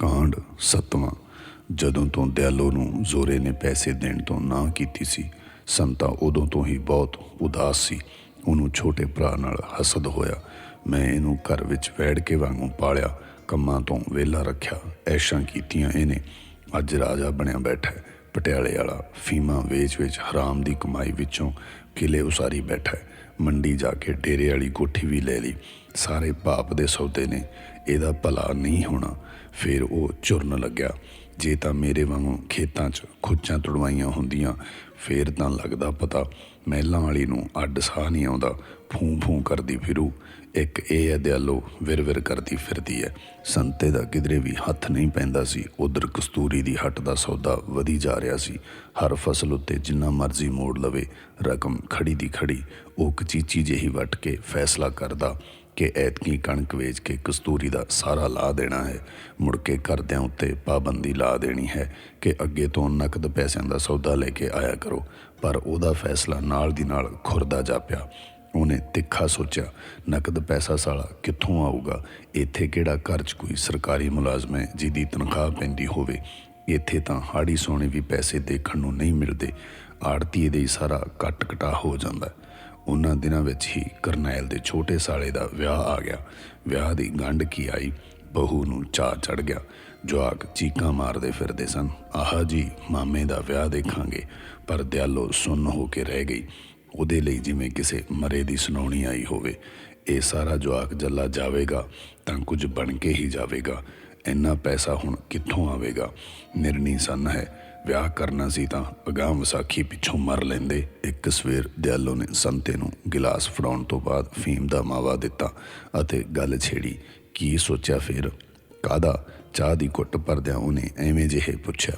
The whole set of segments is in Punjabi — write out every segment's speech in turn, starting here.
ਕਾਂਡ ਸੱਤਵਾਂ। ਜਦੋਂ ਤੋਂ ਦਿਆਲੋ ਨੂੰ ਜ਼ੋਰੇ ਨੇ ਪੈਸੇ ਦੇਣ ਤੋਂ ਨਾ ਕੀਤੀ ਸੀ, ਸੰਤਾ ਉਦੋਂ ਤੋਂ ਹੀ ਬਹੁਤ ਉਦਾਸ ਸੀ। ਉਹਨੂੰ ਛੋਟੇ ਭਰਾ ਨਾਲ ਹਸਦ ਹੋਇਆ। ਮੈਂ ਇਹਨੂੰ ਘਰ ਵਿੱਚ ਵੈੜ ਕੇ ਵਾਂਗੂ ਪਾਲਿਆ, ਕੰਮਾਂ ਤੋਂ ਵਿਹਲਾ ਰੱਖਿਆ, ਐਸ਼ਾਂ ਕੀਤੀਆਂ ਇਹਨੇ। ਅੱਜ ਰਾਜਾ ਬਣਿਆ ਬੈਠਾ ਪਟਿਆਲੇ ਵਾਲਾ, ਫੀਮਾ ਵੇਚ-ਵੇਚ ਹਰਾਮ ਦੀ ਕਮਾਈ ਵਿੱਚੋਂ ਕਿਲੇ ਉਸਾਰੀ ਬੈਠਾ ਹੈ। ਮੰਡੀ ਜਾ ਕੇ ਡੇਰੇ ਵਾਲੀ ਕੋਠੀ ਵੀ ਲੈ ਲਈ। ਸਾਰੇ ਪਾਪ ਦੇ ਸੌਦੇ ਨੇ। ਇਹਦਾ ਭਲਾ ਨਹੀਂ ਹੋਣਾ। ਫਿਰ ਉਹ ਚੁਰਨ ਲੱਗਿਆ। ਜੇ ਤਾਂ ਮੇਰੇ ਵਾਂਗੂ ਖੇਤਾਂ 'ਚ ਖੁੱਚਾਂ ਤੜਵਾਈਆਂ ਹੁੰਦੀਆਂ, ਫੇਰ ਤਾਂ ਲੱਗਦਾ ਪਤਾ ਮਹਿਲਾਂ ਵਾਲੀ ਨੂੰ ਅੱਡ ਸਾਹ ਨਹੀਂ ਆਉਂਦਾ। ਫੂੰ ਫੂੰ ਕਰਦੀ ਫਿਰੂ। ਇੱਕ ਇਹ ਹੈ ਦਿਆਲੋ ਵਿਰ-ਵਿਰ ਕਰਦੀ ਫਿਰਦੀ ਹੈ। ਸੰਤੇ ਦਾ ਕਿਧਰੇ ਵੀ ਹੱਥ ਨਹੀਂ ਪੈਂਦਾ ਸੀ। ਉਧਰ ਕਸਤੂਰੀ ਦੀ ਹੱਟ ਦਾ ਸੌਦਾ ਵਧੀ ਜਾ ਰਿਹਾ ਸੀ। ਹਰ ਫਸਲ ਉੱਤੇ ਜਿੰਨਾ ਮਰਜ਼ੀ ਮੋੜ ਲਵੇ, ਰਕਮ ਖੜੀ ਦੀ ਖੜੀ, ਉਹ ਕਚੀਚੀ ਜਿਹੀ ਵੱਟ ਕੇ ਫੈਸਲਾ ਕਰਦਾ। ਕਿ ਐਤਕੀ ਕਣਕ ਵੇਚ ਕੇ ਕਸਤੂਰੀ ਦਾ ਸਾਰਾ ਲਾ ਦੇਣਾ ਹੈ। ਮੁੜ ਕੇ ਕਰਦਿਆਂ ਉੱਤੇ ਪਾਬੰਦੀ ਲਾ ਦੇਣੀ ਹੈ ਕਿ ਅੱਗੇ ਤੋਂ ਨਕਦ ਪੈਸਿਆਂ ਦਾ ਸੌਦਾ ਲੈ ਕੇ ਆਇਆ ਕਰੋ। ਪਰ ਉਹਦਾ ਫੈਸਲਾ ਨਾਲ ਦੀ ਨਾਲ ਖੁਰਦਾ ਜਾ ਪਿਆ। ਉਹਨੇ ਤਿੱਖਾ ਸੋਚਿਆ, ਨਕਦ ਪੈਸਾ ਸਾਲਾ ਕਿੱਥੋਂ ਆਊਗਾ? ਇੱਥੇ ਕਿਹੜਾ ਘਰ 'ਚ ਕੋਈ ਸਰਕਾਰੀ ਮੁਲਾਜ਼ਮ ਹੈ ਜਿਹਦੀ ਤਨਖਾਹ ਪੈਂਦੀ ਹੋਵੇ? ਇੱਥੇ ਤਾਂ ਹਾੜੀ ਸੋਨੇ ਵੀ ਪੈਸੇ ਦੇਖਣ ਨੂੰ ਨਹੀਂ ਮਿਲਦੇ। ਆੜਤੀਏ ਦੇ ਹੀ ਸਾਰਾ ਕੱਟ ਕਟਾ ਹੋ ਜਾਂਦਾ। ਉਹਨਾਂ ਦਿਨਾਂ ਵਿੱਚ ਹੀ ਕਰਨੈਲ ਦੇ ਛੋਟੇ ਸਾਲੇ ਦਾ ਵਿਆਹ ਆ ਗਿਆ। ਵਿਆਹ ਦੀ ਗੰਢ ਕੀ ਆਈ, ਬਹੂ ਨੂੰ ਚਾਹ ਚੜ ਗਿਆ। ਜਵਾਕ ਚੀਕਾਂ ਮਾਰਦੇ ਫਿਰਦੇ ਸਨ। ਆਹਾ ਜੀ, ਮਾਮੇ ਦਾ ਵਿਆਹ ਦੇਖਾਂਗੇ। ਪਰ ਦਿਆਲੋ ਸੁੰਨ ਹੋ ਕੇ ਰਹਿ ਗਈ। ਉਹਦੇ ਲਈ ਜਿਵੇਂ ਕਿਸੇ ਮਰੇ ਦੀ ਸੁਣਾਉਣੀ ਆਈ ਹੋਵੇ। ਇਹ ਸਾਰਾ ਜਵਾਕ ਜੱਲਾ ਜਾਵੇਗਾ ਤਾਂ ਕੁਝ ਬਣ ਕੇ ਹੀ ਜਾਵੇਗਾ। ਇੰਨਾ ਪੈਸਾ ਹੁਣ ਕਿੱਥੋਂ ਆਵੇਗਾ? ਨਿਰਣੀ ਸੰਨ ਹੈ, ਵਿਆਹ ਕਰਨਾ ਸੀ ਤਾਂ ਅਗਾਮ ਵਿਸਾਖੀ ਪਿੱਛੋਂ ਮਰ ਲੈਂਦੇ। ਇੱਕ ਸਵੇਰ ਦਿਆਲੋ ਨੇ ਸੰਤੇ ਨੂੰ ਗਿਲਾਸ ਫੜਾਉਣ ਤੋਂ ਬਾਅਦ ਫੀਮ ਦਾ ਮਾਵਾ ਦਿੱਤਾ ਅਤੇ ਗੱਲ ਛੇੜੀ, ਕੀ ਸੋਚਿਆ ਫਿਰ? ਕਾਦਾ ਚਾਹ ਦੀ ਘੁੱਟ ਭਰਦਿਆਂ ਉਹਨੇ ਐਵੇਂ ਜਿਹੇ ਪੁੱਛਿਆ,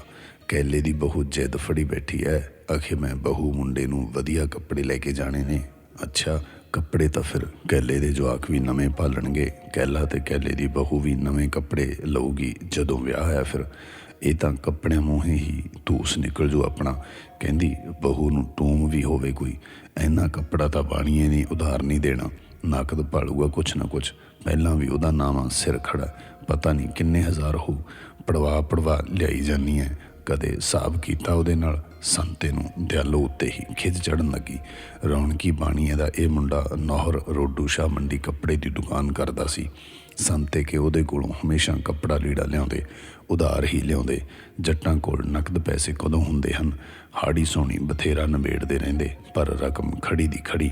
ਕੈਲੇ ਦੀ ਬਹੂ ਜਿੱਦ ਫੜੀ ਬੈਠੀ ਐ, ਆਖੇ ਮੈਂ ਬਹੂ ਮੁੰਡੇ ਨੂੰ ਵਧੀਆ ਕੱਪੜੇ ਲੈ ਕੇ ਜਾਣੇ ਨੇ। ਅੱਛਾ ਕੱਪੜੇ ਤਾਂ ਫਿਰ ਕੈਲੇ ਦੇ ਜਵਾਕ ਵੀ ਨਵੇਂ ਪਾਲਣਗੇ, ਕੈਲਾ ਤੇ ਕੈਲੇ ਦੀ ਬਹੂ ਵੀ ਨਵੇਂ ਕੱਪੜੇ ਲਊਗੀ। ਜਦੋਂ ਵਿਆਹ ਹੈ ਫਿਰ ਇਹ ਤਾਂ ਕੱਪੜਿਆਂ ਮੂੰਹੇ ਹੀ ਧੂਸ ਨਿਕਲ ਜੂ ਆਪਣਾ। ਕਹਿੰਦੀ, ਬਹੂ ਨੂੰ ਟੂਮ ਵੀ ਹੋਵੇ ਕੋਈ ਐਨਾ ਕੱਪੜਾ ਤਾਂ ਬਾਣੀਏ ਨਹੀਂ ਉਧਾਰ ਨਹੀਂ ਦੇਣਾ। ਨਕਦ ਭਾਲੂਗਾ ਕੁਛ ਨਾ ਕੁਛ। ਪਹਿਲਾਂ ਵੀ ਉਹਦਾ ਨਾਮ ਸਿਰ ਖੜਾ ਪਤਾ ਨਹੀਂ ਕਿੰਨੇ ਹਜ਼ਾਰ ਹੋ ਪੜਵਾ ਪੜਵਾ ਲਿਆਈ ਜਾਨੀ ਹੈ। ਕਦੇ ਹਿਸਾਬ ਕੀਤਾ ਉਹਦੇ ਨਾਲ ਸੰਤੇ ਨੂੰ ਦਿਆਲੋ ਉੱਤੇ ਹੀ ਖਿੱਚ ਚੜਨ ਲੱਗੀ। ਰੌਣਕੀ ਬਾਣੀਏ ਦਾ ਇਹ ਮੁੰਡਾ ਨੌਹਰ ਰੋਡੂ ਸ਼ਾ ਮੰਡੀ ਕੱਪੜੇ ਦੀ ਦੁਕਾਨ ਕਰਦਾ ਸੀ। ਸੰਤੇ ਕੇ ਉਹਦੇ ਕੋਲੋਂ ਹਮੇਸ਼ਾ ਕੱਪੜਾ ਲੀੜਾ ਲਿਆਉਂਦੇ, ਉਧਾਰ ਹੀ ਲਿਆਉਂਦੇ। ਜੱਟਾਂ ਕੋਲ ਨਕਦ ਪੈਸੇ ਕਦੋਂ ਹੁੰਦੇ ਹਨ? ਹਾੜੀ ਸੋਣੀ ਬਥੇਰਾ ਨਿਬੇੜਦੇ ਰਹਿੰਦੇ, ਪਰ ਰਕਮ ਖੜੀ ਦੀ ਖੜੀ।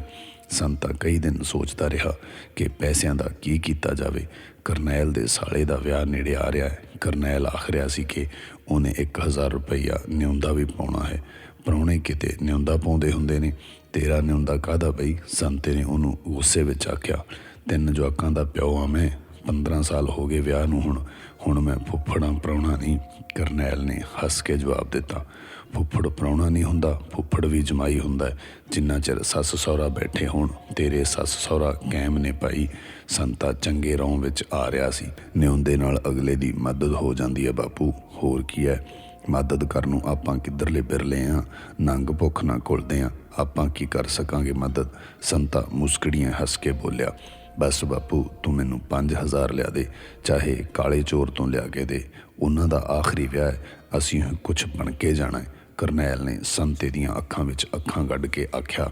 ਸੰਤਾ ਕਈ ਦਿਨ ਸੋਚਦਾ ਰਿਹਾ ਕਿ ਪੈਸਿਆਂ ਦਾ ਕੀ ਕੀਤਾ ਜਾਵੇ। ਕਰਨੈਲ ਦੇ ਸਾਲੇ ਦਾ ਵਿਆਹ ਨੇੜੇ ਆ ਰਿਹਾ ਹੈ। ਕਰਨੈਲ ਆਖ ਰਿਹਾ ਸੀ ਕਿ ਉਹਨੇ 1000 ਰੁਪਈਆ ਨਿਉਂਦਾ ਵੀ ਪਾਉਣਾ ਹੈ। ਪ੍ਰਾਹੁਣੇ ਕਿਤੇ ਨਿਉਂਦਾ ਪਾਉਂਦੇ ਹੁੰਦੇ ਨੇ। ਤੇਰਾ ਨਿਉਂਦਾ ਕਾਹਦਾ ਬਈ? ਸੰਤੇ ਨੇ ਉਹਨੂੰ ਗੁੱਸੇ ਵਿੱਚ ਆਖਿਆ, ਤਿੰਨ ਜਵਾਕਾਂ ਦਾ ਪਿਓ ਆ ਮੈਂ। 15 ਸਾਲ ਹੋ ਗਏ ਵਿਆਹ ਨੂੰ ਹੁਣ ਹੁਣ ਮੈਂ ਫੁੱਫੜਾਂ ਪ੍ਰਾਹੁਣਾ ਨਹੀਂ, ਕਰਨੈਲ ਨੇ ਹੱਸ ਕੇ ਜਵਾਬ ਦਿੱਤਾ। ਫੁੱਫੜ ਪ੍ਰਾਹੁਣਾ ਨਹੀਂ ਹੁੰਦਾ, ਫੁੱਫੜ ਵੀ ਜਮਾਈ ਹੁੰਦਾ ਜਿੰਨਾ ਚਿਰ ਸੱਸ ਸਹੁਰਾ ਬੈਠੇ ਹੋਣ, ਤੇਰੇ ਸੱਸ ਸਹੁਰਾ ਕੈਮ ਨੇ ਪਾਈ, ਸੰਤਾ ਚੰਗੇ ਰੌਂ ਵਿੱਚ ਆ ਰਿਹਾ ਸੀ। ਨਿਉਂਦੇ ਨਾਲ ਅਗਲੇ ਦੀ ਮਦਦ ਹੋ ਜਾਂਦੀ ਹੈ ਬਾਪੂ, ਹੋਰ ਕੀ ਹੈ? ਮਦਦ ਕਰਨ ਨੂੰ ਆਪਾਂ ਕਿੱਧਰਲੇ ਬਿਰਲੇ ਆ? ਨੰਗ ਭੁੱਖ ਨਾ ਘੁਲਦੇ ਆ। ਆਪਾਂ ਕੀ ਕਰ ਸਕਾਂਗੇ ਮਦਦ? ਸੰਤਾ ਮੁਸਕੜੀਆਂ ਹੱਸ ਕੇ ਬੋਲਿਆ ਬਸ ਬਾਪੂ, ਤੂੰ ਮੈਨੂੰ 5000 ਲਿਆ ਦੇ, ਚਾਹੇ ਕਾਲੇ ਚੋਰ ਤੋਂ ਲਿਆ ਕੇ ਦੇ। ਉਹਨਾਂ ਦਾ ਆਖਰੀ ਵਿਆਹ ਹੈ, ਅਸੀਂ ਕੁਝ ਬਣ ਕੇ ਜਾਣਾ ਹੈ। ਕਰਨੈਲ ਨੇ ਸੰਤੇ ਦੀਆਂ ਅੱਖਾਂ ਵਿੱਚ ਅੱਖਾਂ ਗੱਡ ਕੇ ਆਖਿਆ,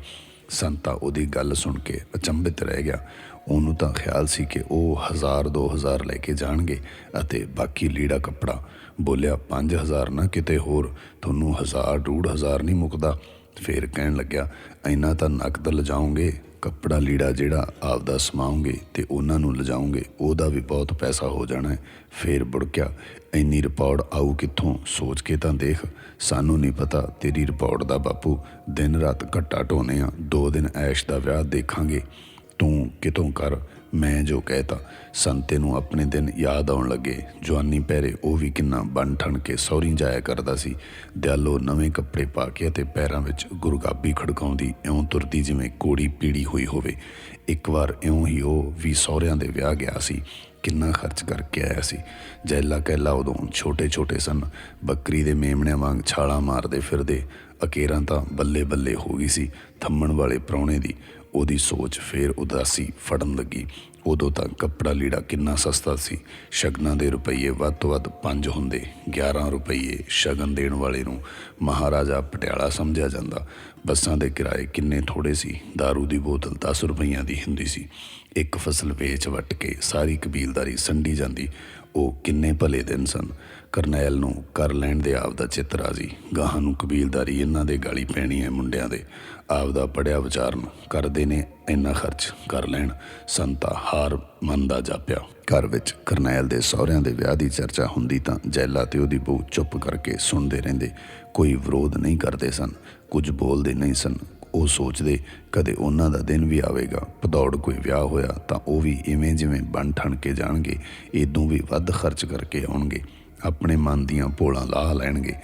ਸੰਤਾ ਉਹਦੀ ਗੱਲ ਸੁਣ ਕੇ ਅਚੰਭਿਤ ਰਹਿ ਗਿਆ। ਉਹਨੂੰ ਤਾਂ ਖਿਆਲ ਸੀ ਕਿ ਉਹ 1000 2000 ਲੈ ਕੇ ਜਾਣਗੇ ਅਤੇ ਬਾਕੀ ਲੀੜਾ ਕੱਪੜਾ। ਬੋਲਿਆ 5000 ਨਾ ਕਿਤੇ ਹੋਰ, ਤੁਹਾਨੂੰ 1000 1500 ਨਹੀਂ ਮੁੱਕਦਾ। ਫੇਰ ਕਹਿਣ ਲੱਗਿਆ, ਇੰਨਾ ਤਾਂ ਨਕਦ ਲਿਜਾਓਗੇ ਕੱਪੜਾ ਲੀੜਾ ਜਿਹੜਾ ਆਪਦਾ ਸਮਾਉਂਗੇ ਤੇ ਉਹਨਾਂ ਨੂੰ ਲਿਜਾਉਂਗੇ, ਉਹਦਾ ਵੀ ਬਹੁਤ ਪੈਸਾ ਹੋ ਜਾਣਾ ਹੈ। ਫੇਰ ਬੁੜਕਿਆ ਇੰਨੀ ਰਿਪੋਰਟ ਆਊ ਕਿੱਥੋਂ? ਸੋਚ ਕੇ ਤਾਂ ਦੇਖ, ਸਾਨੂੰ ਨਹੀਂ ਪਤਾ ਤੇਰੀ ਰਿਪੋਰਟ ਦਾ ਬਾਪੂ, ਦਿਨ ਰਾਤ ਘੱਟਾ ਢੋਨੇ ਆ, ਦੋ ਦਿਨ ਐਸ਼ ਦਾ ਵਿਆਹ ਦੇਖਾਂਗੇ। ਤੂੰ ਕਿਤੋਂ ਕਰ ਮੈਂ ਜੋ ਕਹਿਤਾ, ਸੰਤੇ ਨੂੰ ਆਪਣੇ ਦਿਨ ਯਾਦ ਆਉਣ ਲੱਗੇ। ਜਵਾਨੀ ਪਹਿਰੇ ਉਹ ਵੀ ਕਿੰਨਾ ਬਣ ਠਣ ਕੇ ਸੌਰੀ ਜਾਇਆ ਕਰਦਾ ਸੀ। ਦਿਆਲੋ ਨਵੇਂ ਕੱਪੜੇ ਪਾ ਕੇ ਅਤੇ ਪੈਰਾਂ ਵਿੱਚ ਗੁਰਗਾਬੀ ਖੜਕਾਉਂਦੀ ਇਉਂ ਤੁਰਦੀ ਜਿਵੇਂ ਕੋੜੀ ਪੀੜੀ ਹੋਈ ਹੋਵੇ। ਇੱਕ ਵਾਰ ਇਉਂ ਹੀ ਉਹ ਵੀ ਸਹੁਰਿਆਂ ਦੇ ਵਿਆਹ ਗਿਆ ਸੀ। ਕਿੰਨਾ ਖਰਚ ਕਰਕੇ ਆਇਆ ਸੀ। ਜੈਲਾ ਕਹਿਲਾ ਉਦੋਂ ਛੋਟੇ ਛੋਟੇ ਸਨ। ਬੱਕਰੀ ਦੇ ਮੇਮਣਿਆਂ ਵਾਂਗ ਛਾਲਾਂ ਮਾਰਦੇ ਫਿਰਦੇ। ਅਕੇਰਾਂ ਤਾਂ ਬੱਲੇ ਬੱਲੇ ਹੋ ਗਈ ਸੀ। ਥੰਮਣ ਵਾਲੇ ਪ੍ਰਾਹੁਣੇ ਦੀ ਉਹਦੀ ਸੋਚ ਫੇਰ ਉਦਾਸੀ ਫੜਨ ਲੱਗੀ। ਉਦੋਂ ਤਾਂ ਕੱਪੜਾ ਲੀੜਾ ਕਿੰਨਾ ਸਸਤਾ ਸੀ। ਸ਼ਗਨਾਂ ਦੇ ਰੁਪਈਏ ਵੱਧ ਤੋਂ ਵੱਧ 5 ਹੁੰਦੇ। 11 ਰੁਪਈਏ ਸ਼ਗਨ ਦੇਣ ਵਾਲੇ ਨੂੰ ਮਹਾਰਾਜਾ ਪਟਿਆਲਾ ਸਮਝਿਆ ਜਾਂਦਾ। ਬੱਸਾਂ ਦੇ ਕਿਰਾਏ ਕਿੰਨੇ ਥੋੜੇ ਸੀ। दारू ਦੀ ਬੋਤਲ 10 ਰੁਪਈਆਂ ਦੀ ਹੁੰਦੀ ਸੀ। ਇੱਕ ਫਸਲ ਵੇਚ ਵੱਟ ਕੇ ਸਾਰੀ ਕਬੀਲਦਾਰੀ ਸੰਡੀ ਜਾਂਦੀ। ਉਹ ਕਿੰਨੇ ਭਲੇ ਦਿਨ ਸਨ। ਕਰਨੈਲ ਨੂੰ ਕਰ ਲੈਣ ਦੇ ਆਪ ਦਾ ਚਿੱਤ ਰਾਜੀ। ਗਾਹਾਂ ਨੂੰ ਕਬੀਲਦਾਰੀ ਇਹਨਾਂ ਦੇ ਗਾਲੀ ਪੈਣੀ ਹੈ ਮੁੰਡਿਆਂ ਦੇ। ਆਪ ਦਾ ਪੜਿਆ ਵਿਚਾਰਨ ਕਰਦੇ ਨੇ ਇੰਨਾ ਖਰਚ ਕਰ ਲੈਣ, ਸੰਤਾ ਹਾਰ ਮਨ ਜਾਪਿਆ। ਘਰ ਵਿੱਚ ਕਰਨੈਲ ਦੇ ਸਹੁਰਿਆਂ ਦੇ ਵਿਆਹ ਦੀ ਚਰਚਾ ਹੁੰਦੀ ਤਾਂ ਜੈਲਾ ਤੇ ਉਹਦੀ ਬਹੂ ਚੁੱਪ ਕਰਕੇ ਸੁਣਦੇ ਰਹਿੰਦੇ। ਕੋਈ ਵਿਰੋਧ ਨਹੀਂ ਕਰਦੇ ਸਨ। ਕੁਝ ਬੋਲਦੇ ਨਹੀਂ ਸਨ। ਉਹ ਸੋਚਦੇ, ਕਦੇ ਉਹਨਾਂ ਦਾ ਦਿਨ ਵੀ ਆਵੇਗਾ। ਪਦੌੜ ਕੋਈ ਵਿਆਹ ਹੋਇਆ ਤਾਂ ਉਹ ਵੀ ਇਵੇਂ ਜਿਵੇਂ ਬਣ ਠਣ ਕੇ ਜਾਣਗੇ। ਇਦੋਂ ਵੀ ਵੱਧ ਖਰਚ ਕਰਕੇ ਆਉਣਗੇ। ਆਪਣੇ ਮਨ ਦੀਆਂ ਭੋਲਾਂ ਲਾਹ ਲੈਣਗੇ।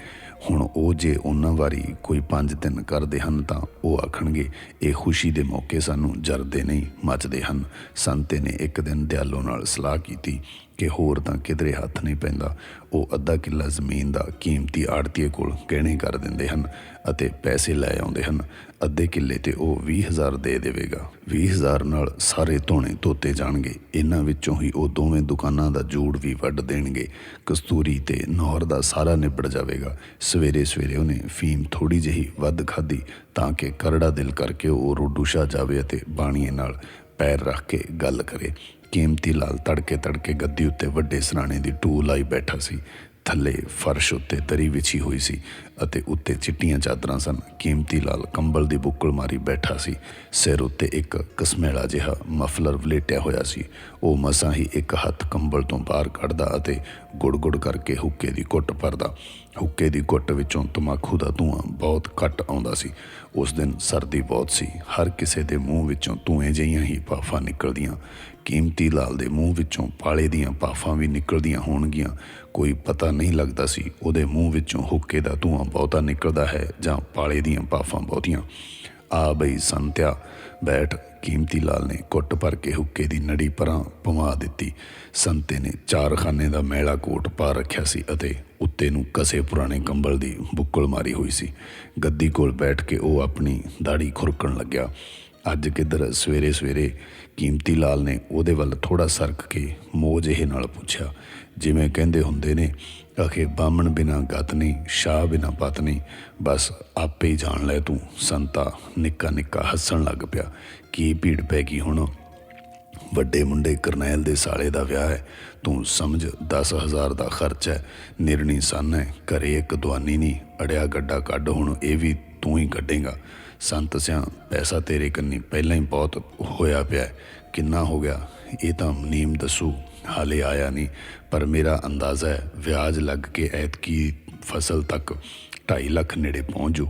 ਹੁਣ ਉਹ ਜੇ ਉਹਨਾਂ ਵਾਰੀ ਕੋਈ ਪੰਜ ਦਿਨ ਕਰਦੇ ਹਨ ਤਾਂ ਉਹ ਆਖਣਗੇ, ਇਹ ਖੁਸ਼ੀ ਦੇ ਮੌਕੇ ਸਾਨੂੰ ਜਰਦੇ ਨਹੀਂ ਮੱਚਦੇ ਹਨ। ਸੰਤੇ ਨੇ ਇੱਕ ਦਿਨ ਦਿਆਲੋ ਨਾਲ ਸਲਾਹ ਕੀਤੀ। ਕਿ ਹੋਰ ਤਾਂ ਕਿਧਰੇ ਹੱਥ ਨਹੀਂ ਪੈਂਦਾ। ਉਹ ਅੱਧਾ ਕਿੱਲਾ ਜ਼ਮੀਨ ਦਾ ਕੀਮਤੀ ਆੜਤੀਏ ਕੋਲ ਗਹਿਣੇ ਕਰ ਦਿੰਦੇ ਹਨ ਅਤੇ ਪੈਸੇ ਲੈ ਆਉਂਦੇ ਹਨ। ਅੱਧੇ ਕਿੱਲੇ ਤੇ ਉਹ 20000 ਦੇ ਦੇਵੇਗਾ। 20000 ਨਾਲ ਸਾਰੇ ਧੋਣੇ ਧੋਤੇ ਜਾਣਗੇ। ਇਹਨਾਂ ਵਿੱਚੋਂ ਹੀ ਉਹ ਦੋਵੇਂ ਦੁਕਾਨਾਂ ਦਾ ਜੂੜ ਵੀ ਵੱਢ ਦੇਣਗੇ। ਕਸਤੂਰੀ ਤੇ ਨੌਰ ਦਾ ਸਾਰਾ ਨਿਬੜ ਜਾਵੇਗਾ। ਸਵੇਰੇ ਸਵੇਰੇ ਉਹਨੇ ਫੀਮ ਥੋੜੀ ਜਿਹੀ ਵੱਧ ਖਾਧੀ ਤਾਂ ਕਿ ਕਰੜਾ ਦਿਲ ਕਰਕੇ ਉਹ ਰੋਡੂਸ਼ਾ ਜਾਵੇ ਅਤੇ ਬਾਣੀਏ ਨਾਲ ਪੈਰ ਰੱਖ ਕੇ ਗੱਲ ਕਰੇ। ਕੀਮਤੀ ਲਾਲ ਤੜਕੇ ਤੜਕੇ ਗੱਦੀ ਉੱਤੇ ਵੱਡੇ ਸਰਾਣੇ ਦੀ ਟੂ ਲਾਈ ਬੈਠਾ ਸੀ। ਥੱਲੇ ਫਰਸ਼ ਉੱਤੇ ਦਰੀ ਵਿਛੀ ਹੋਈ ਸੀ ਅਤੇ ਉੱਤੇ ਚਿੱਟੀਆਂ ਚਾਦਰਾਂ ਸਨ। ਕੀਮਤੀ ਲਾਲ ਕੰਬਲ ਦੀ ਬੁੱਕਲ ਮਾਰੀ ਬੈਠਾ ਸੀ। ਸਿਰ ਉੱਤੇ ਇੱਕ ਕਸਮੇਲਾ ਜਿਹਾ ਮਫਲਰ ਵਲੇਟਿਆ ਹੋਇਆ ਸੀ। ਉਹ ਮਸਾਂ ਹੀ ਇੱਕ ਹੱਥ ਕੰਬਲ ਤੋਂ ਬਾਹਰ ਕੱਢਦਾ ਅਤੇ ਗੁੜ-ਗੁੜ ਕਰਕੇ ਹੁੱਕੇ ਦੀ ਘੁੱਟ ਭਰਦਾ। ਹੁੱਕੇ ਦੀ ਘੁੱਟ ਵਿੱਚੋਂ ਤਮਾਕੂ ਦਾ ਧੂਆਂ ਬਹੁਤ ਘੱਟ ਆਉਂਦਾ ਸੀ। ਉਸ ਦਿਨ ਸਰਦੀ ਬਹੁਤ ਸੀ। ਹਰ ਕਿਸੇ ਦੇ ਮੂੰਹ ਵਿੱਚੋਂ ਧੂਏ ਜਿਹੀਆਂ ਹੀ ਪਾਫਾਂ ਨਿਕਲਦੀਆਂ। ਕੀਮਤੀ ਲਾਲ ਦੇ ਮੂੰਹ ਵਿੱਚੋਂ ਪਾਲੇ ਦੀਆਂ ਪਾਫਾਂ ਵੀ ਨਿਕਲਦੀਆਂ ਹੋਣਗੀਆਂ। ਕੋਈ ਪਤਾ ਨਹੀਂ ਲੱਗਦਾ ਸੀ ਉਹਦੇ ਮੂੰਹ ਵਿੱਚੋਂ ਹੁੱਕੇ ਦਾ ਧੂਆਂ ਬਹੁਤਾ ਨਿਕਲਦਾ ਹੈ ਜਾਂ ਪਾਲੇ ਦੀਆਂ ਪਾਫਾਂ ਬਹੁਤੀਆਂ। ਆ ਬਈ ਸੰਤਿਆ, ਬੈਠ, ਕੀਮਤੀ ਲਾਲ ਨੇ ਕੁੱਟ ਭਰ ਕੇ ਹੁੱਕੇ ਦੀ ਨੜੀ ਪਰਾਂ ਪਵਾ ਦਿੱਤੀ। ਸੰਤੇ ਨੇ ਚਾਰਖਾਨੇ ਦਾ ਮੈਲਾ ਕੋਟ ਪਾ ਰੱਖਿਆ ਸੀ ਅਤੇ ਉੱਤੇ ਨੂੰ ਕਸੇ ਪੁਰਾਣੇ ਕੰਬਲ ਦੀ ਬੁੱਕਲ ਮਾਰੀ ਹੋਈ ਸੀ। ਗੱਦੀ ਕੋਲ ਬੈਠ ਕੇ ਉਹ ਆਪਣੀ ਦਾੜੀ ਖੁਰਕਣ ਲੱਗਿਆ। ਅੱਜ ਕਿੱਧਰ ਸਵੇਰੇ ਸਵੇਰੇ ਕੀਮਤੀ ਲਾਲ ਨੇ ਉਹਦੇ ਵੱਲ ਥੋੜਾ ਸਰਕ ਕੇ ਮੋਹ ਜਿਹੇ ਨਾਲ ਪੁੱਛਿਆ, ਜਿਵੇਂ ਕਹਿੰਦੇ ਹੁੰਦੇ ਨੇ, ਅਖੇ ਬਾਮਣ ਬਿਨਾ ਗਤ ਨਹੀਂ, ਸ਼ਾਹ ਬਿਨਾ ਪਤ ਨਹੀਂ, ਬਸ ਆਪੇ ਹੀ ਜਾਣ ਲੈ ਤੂੰ। ਸੰਤਾ ਨਿੱਕਾ ਨਿੱਕਾ ਹੱਸਣ ਲੱਗ ਪਿਆ, ਕੀ ਭੀੜ ਪੈ ਗਈ ਹੁਣ? ਵੱਡੇ ਮੁੰਡੇ ਕਰਨੈਲ ਦੇ ਸਾਲੇ ਦਾ ਵਿਆਹ ਹੈ, ਤੂੰ ਸਮਝ 10000 ਦਾ ਖਰਚ ਹੈ, ਨਿਰਣੀ ਸੰਨ ਹੈ, ਘਰੇ ਇੱਕ ਦਵਾਨੀ ਨਹੀਂ, ਅੜਿਆ ਗੱਡਾ ਕੱਢ ਹੁਣ, ਇਹ ਵੀ ਤੂੰ ਹੀ ਕੱਢੇਗਾ। ਸੰਤ ਸਿਆ, ਪੈਸਾ ਤੇਰੇ ਕੰਨੀ ਪਹਿਲਾਂ ਹੀ ਬਹੁਤ ਹੋਇਆ ਪਿਆ ਕਿੰਨਾ ਹੋ ਗਿਆ? ਇਹ ਤਾਂ ਨੀਮ ਦੱਸੂ, ਹਾਲੇ ਆਇਆ ਨਹੀਂ। ਪਰ ਮੇਰਾ ਅੰਦਾਜ਼ਾ ਹੈ, ਵਿਆਜ ਲੱਗ ਕੇ ਐਤਕੀ ਫਸਲ ਤੱਕ 2.5 ਲੱਖ ਨੇੜੇ ਪਹੁੰਚ। ਜੂ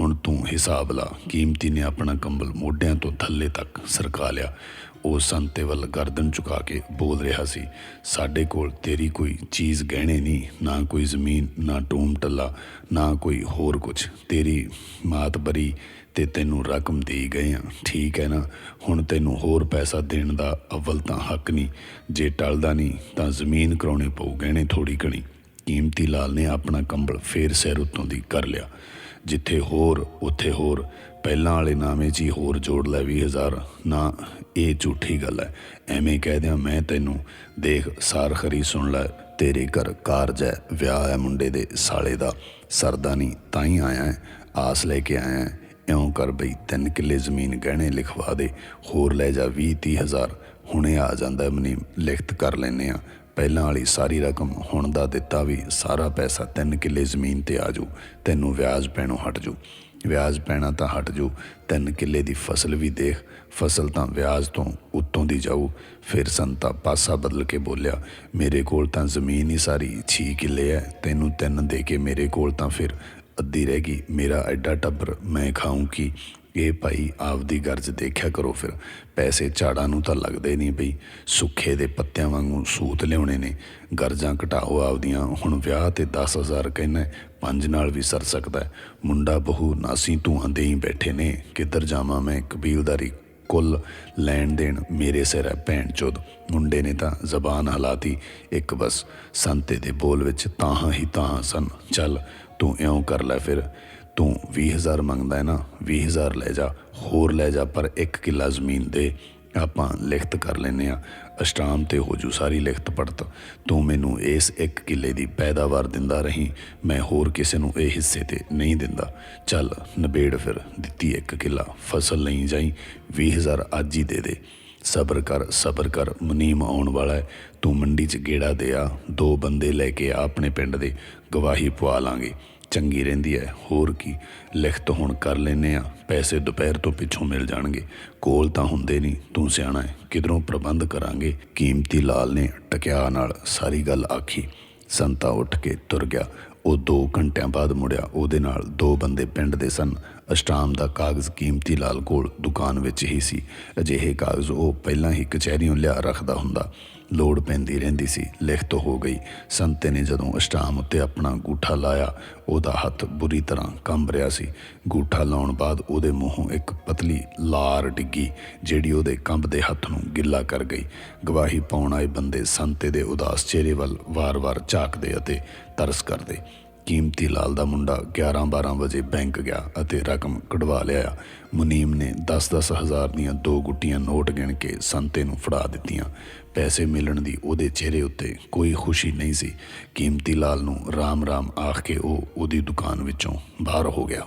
ਹੁਣ ਤੂੰ ਹਿਸਾਬ ਲਾ, ਕੀਮਤੀ ਨੇ ਆਪਣਾ ਕੰਬਲ ਮੋਢਿਆਂ ਤੋਂ ਥੱਲੇ ਤੱਕ ਸਰਕਾ ਲਿਆ। ਉਹ ਸੰਤੇ ਵੱਲ ਗਰਦਨ ਝੁਕਾ ਕੇ ਬੋਲ ਰਿਹਾ ਸੀ, ਸਾਡੇ ਕੋਲ ਤੇਰੀ ਕੋਈ ਚੀਜ਼ ਗਹਿਣੇ ਨਹੀਂ, ਨਾ ਕੋਈ ਜ਼ਮੀਨ, ਨਾ ਟੂਮ ਟੱਲਾ, ਨਾ ਕੋਈ ਹੋਰ ਕੁਝ ਤੇਰੀ ਮਾਤ ਬਰੀ ਤੇ ਤੈਨੂੰ ਰਕਮ ਦੇ ਗਏ ਆ। ਠੀਕ ਹੈ ਨਾ? ਹੁਣ ਤੈਨੂੰ ਹੋਰ ਪੈਸਾ ਦੇਣ ਦਾ ਅਵਲ ਤਾਂ ਹੱਕ ਨਹੀਂ। ਜੇ ਟਲਦਾ ਨਹੀਂ ਤਾਂ ਜ਼ਮੀਨ ਕਰਾਉਣੇ ਪਊ, ਗਹਿਣੇ ਥੋੜੀ ਕਣੀ। ਕੀਮਤੀ ਲਾਲ ਨੇ ਆਪਣਾ ਕੰਬਲ ਫੇਰ ਸਿਰ ਉੱਤੋਂ ਦੀ ਕਰ ਲਿਆ। ਜਿੱਥੇ ਹੋਰ, ਉੱਥੇ ਹੋਰ। ਪਹਿਲਾਂ ਵਾਲੇ ਨਾਮੇ 'ਚ ਹੀ ਹੋਰ ਜੋੜ ਲੈ 20000 ਨਾ ਇਹ ਝੂਠੀ ਗੱਲ ਹੈ। ਐਵੇਂ ਕਹਿ ਦਿਆਂ ਮੈਂ ਤੈਨੂੰ ਦੇਖ ਸਾਰ ਖਰੀ ਸੁਣ ਲੈ ਤੇਰੇ ਘਰ ਕਾਰਜ ਹੈ ਵਿਆਹ ਹੈ ਮੁੰਡੇ ਦੇ ਸਾਲੇ ਦਾ। ਸਰਦਾ ਨਹੀਂ ਤਾਂ ਹੀ ਆਇਆ ਹੈ, ਆਸ ਲੈ ਕੇ ਆਇਆ ਹੈ। ਇਉਂ ਕਰ ਬਈ ਤਿੰਨ ਕਿੱਲੇ ਜ਼ਮੀਨ ਗਹਿਣੇ ਲਿਖਵਾ ਦੇ ਹੋਰ ਲੈ ਜਾ 20 30 ਹਜ਼ਾਰ। ਹੁਣੇ ਆ ਜਾਂਦਾ ਹੈ ਮਨੀਮ ਲਿਖਤ ਕਰ ਲੈਨੇ ਆ ਪਹਿਲਾਂ ਵਾਲੀ ਸਾਰੀ ਰਕਮ ਹੁਣ ਦਾ ਦਿੱਤਾ ਵੀ ਸਾਰਾ ਪੈਸਾ ਤਿੰਨ ਕਿੱਲੇ ਜ਼ਮੀਨ ਤੇ ਆ ਜੂ ਤੈਨੂੰ ਵਿਆਜ ਪੈਣੋਂ ਹਟ ਜੂ ਵਿਆਜ ਪੈਣਾ ਤਾਂ ਹਟ ਜੂ ਤਿੰਨ ਕਿੱਲੇ ਦੀ ਫਸਲ ਵੀ ਦੇਖ, ਫਸਲ ਤਾਂ ਵਿਆਜ ਤੋਂ ਉੱਤੋਂ ਦੀ ਜਾਊ। ਫਿਰ ਸੰਤਾ ਪਾਸਾ ਬਦਲ ਕੇ ਬੋਲਿਆ, ਮੇਰੇ ਕੋਲ ਤਾਂ ਜ਼ਮੀਨ ਹੀ ਸਾਰੀ 6 ਕਿੱਲੇ ਹੈ ਤੈਨੂੰ ਤਿੰਨ ਦੇ ਕੇ ਮੇਰੇ ਕੋਲ ਤਾਂ ਫਿਰ ਅੱਧੀ ਰਹਿ ਗਈ। ਮੇਰਾ ਐਡਾ ਟੱਬਰ ਮੈਂ ਖਾਊਂ ਕੀ? ਇਹ ਭਾਈ ਆਪਦੀ ਗਰਜ ਦੇਖਿਆ ਕਰੋ ਫਿਰ। ਪੈਸੇ ਝਾੜਾਂ ਨੂੰ ਤਾਂ ਲੱਗਦੇ ਨਹੀਂ ਬਈ। ਸੁੱਖੇ ਦੇ ਪੱਤਿਆਂ ਵਾਂਗੂ ਸੂਤ ਲਿਆਉਣੇ ਨੇ। ਗਰਜਾਂ ਘਟਾਓ ਆਪਦੀਆਂ। ਹੁਣ ਵਿਆਹ ਤੇ 10000 ਕਹਿੰਨਾ ਪੰਜ ਨਾਲ ਵੀ ਸਰ ਸਕਦਾ ਮੁੰਡਾ ਬਹੂ ਨਾਸੀ ਧੂਆਂ ਦੇ ਹੀ ਬੈਠੇ ਨੇ। ਕਿੱਧਰ ਜਾਵਾਂ ਮੈਂ ਕਬੀਲਦਾਰੀ ਕੁੱਲ ਲੈਣ ਦੇਣ? ਮੇਰੇ ਸਿਰ ਹੈ ਭੈਣ ਚੋਦ। ਮੁੰਡੇ ਨੇ ਤਾਂ ਜ਼ਬਾਨ ਹਲਾਤੀ। ਇੱਕ ਬਸ ਸੰਤੇ ਦੇ ਬੋਲ ਵਿੱਚ ਤਾਹਾਂ ਹੀ ਤਾਹਾਂ ਸਨ। ਚੱਲ ਤੂੰ ਇਉਂ ਕਰ ਲੈ ਫਿਰ। ਤੂੰ 20000 ਮੰਗਦਾ ਹੈ ਨਾ। 20000 ਲੈ ਜਾ, ਹੋਰ ਲੈ ਜਾ, ਪਰ ਇੱਕ ਕਿੱਲਾ ਜ਼ਮੀਨ ਦੇ। ਆਪਾਂ ਲਿਖਤ ਕਰ ਲੈਨੇ ਆ ਅਸ਼ਟਾਮ ਤੇ ਹੋ ਜੂ, ਸਾਰੀ ਲਿਖਤ ਪੜਤ ਤੂੰ ਮੈਨੂੰ ਇਸ ਇੱਕ ਕਿੱਲੇ ਦੀ ਪੈਦਾਵਾਰ ਦਿੰਦਾ ਰਹੀ, ਮੈਂ ਹੋਰ ਕਿਸੇ ਨੂੰ ਇਹ ਹਿੱਸੇ ਤੇ ਨਹੀਂ ਦਿੰਦਾ। ਚੱਲ, ਨਬੇੜ ਫਿਰ, ਦਿੱਤੀ ਇੱਕ ਕਿੱਲਾ, ਫਸਲ ਨਹੀਂ ਜਾਈ 20000 ਅੱਜ ਹੀ ਦੇ ਦੇ। ਸਬਰ ਕਰ ਸਬਰ ਕਰ, ਮੁਨੀਮ ਆਉਣ ਵਾਲਾ ਹੈ। ਤੂੰ ਮੰਡੀ 'ਚ ਗੇੜਾ ਦੇ ਆ ਦੋ ਬੰਦੇ ਲੈ ਕੇ ਆ ਆਪਣੇ ਪਿੰਡ ਦੇ, ਗਵਾਹੀ ਪਵਾ ਲਾਂਗੇ। ਚੰਗੀ ਰਹਿੰਦੀ ਹੈ। ਹੋਰ ਕੀ ਲਿਖਤ ਹੁਣ ਕਰ ਲੈਨੇ ਆ ਪੈਸੇ ਦੁਪਹਿਰ ਤੋਂ ਪਿੱਛੋਂ ਮਿਲ ਜਾਣਗੇ। ਕੋਲ ਤਾਂ ਹੁੰਦੇ ਨਹੀਂ, ਤੂੰ ਸਿਆਣਾ ਹੈ। ਕਿਧਰੋਂ ਪ੍ਰਬੰਧ ਕਰਾਂਗੇ? ਕੀਮਤੀ ਲਾਲ ਨੇ ਟਕਿਆ ਨਾਲ ਸਾਰੀ ਗੱਲ ਆਖੀ। ਸੰਤਾ ਉੱਠ ਕੇ ਤੁਰ ਗਿਆ। ਉਹ 2 ਘੰਟਿਆਂ ਬਾਅਦ ਮੁੜਿਆ। ਉਹਦੇ ਨਾਲ ਦੋ ਬੰਦੇ ਪਿੰਡ ਦੇ ਸਨ। ਅਸ਼ਟਾਮ ਦਾ ਕਾਗਜ਼ ਕੀਮਤੀ ਲਾਲ ਕੋਲ ਦੁਕਾਨ ਵਿੱਚ ਹੀ ਸੀ। ਅਜਿਹੇ ਕਾਗਜ਼ ਉਹ ਪਹਿਲਾਂ ਹੀ ਕਚਹਿਰੀਓਂ ਲਿਆ ਰੱਖਦਾ ਹੁੰਦਾ। ਲੋੜ ਪੈਂਦੀ ਰਹਿੰਦੀ ਸੀ, ਲਿਖਤ ਹੋ ਗਈ। ਸੰਤੇ ਨੇ ਜਦੋਂ ਅਸ਼ਟਾਮ ਉੱਤੇ ਆਪਣਾ ਗੂਠਾ ਲਾਇਆ, ਉਹਦਾ ਹੱਥ ਬੁਰੀ ਤਰ੍ਹਾਂ ਕੰਬ ਰਿਹਾ ਸੀ। ਗੂਠਾ ਲਾਉਣ ਬਾਅਦ ਉਹਦੇ ਮੂੰਹੋਂ ਇੱਕ ਪਤਲੀ ਲਾਰ ਡਿੱਗੀ, ਜਿਹੜੀ ਉਹਦੇ ਕੰਬਦੇ ਹੱਥ ਨੂੰ ਗਿੱਲਾ ਕਰ ਗਈ। ਗਵਾਹੀ ਪਾਉਣ ਆਏ ਬੰਦੇ ਸੰਤੇ ਦੇ ਉਦਾਸ ਚਿਹਰੇ ਵੱਲ ਵਾਰ-ਵਾਰ ਝਾਕਦੇ ਅਤੇ ਤਰਸ ਕਰਦੇ। ਕੀਮਤੀ ਲਾਲ ਦਾ ਮੁੰਡਾ 11-12 ਵਜੇ ਬੈਂਕ ਗਿਆ ਅਤੇ ਰਕਮ ਕਢਵਾ ਲਿਆ। ਮੁਨੀਮ ਨੇ 10-10 ਹਜ਼ਾਰ ਦੀਆਂ ਦੋ ਗੁੱਟੀਆਂ ਨੋਟ ਗਿਣ ਕੇ ਸੰਤੇ ਨੂੰ ਫੜਾ ਦਿੱਤੀਆਂ। ਪੈਸੇ ਮਿਲਣ ਦੀ ਉਹਦੇ ਚਿਹਰੇ ਉੱਤੇ ਕੋਈ ਖੁਸ਼ੀ ਨਹੀਂ ਸੀ। ਕੀਮਤੀ ਲਾਲ ਨੂੰ ਰਾਮ-ਰਾਮ ਆਖ ਕੇ ਉਹ ਉਹਦੀ ਦੁਕਾਨ ਵਿੱਚੋਂ ਬਾਹਰ ਹੋ ਗਿਆ।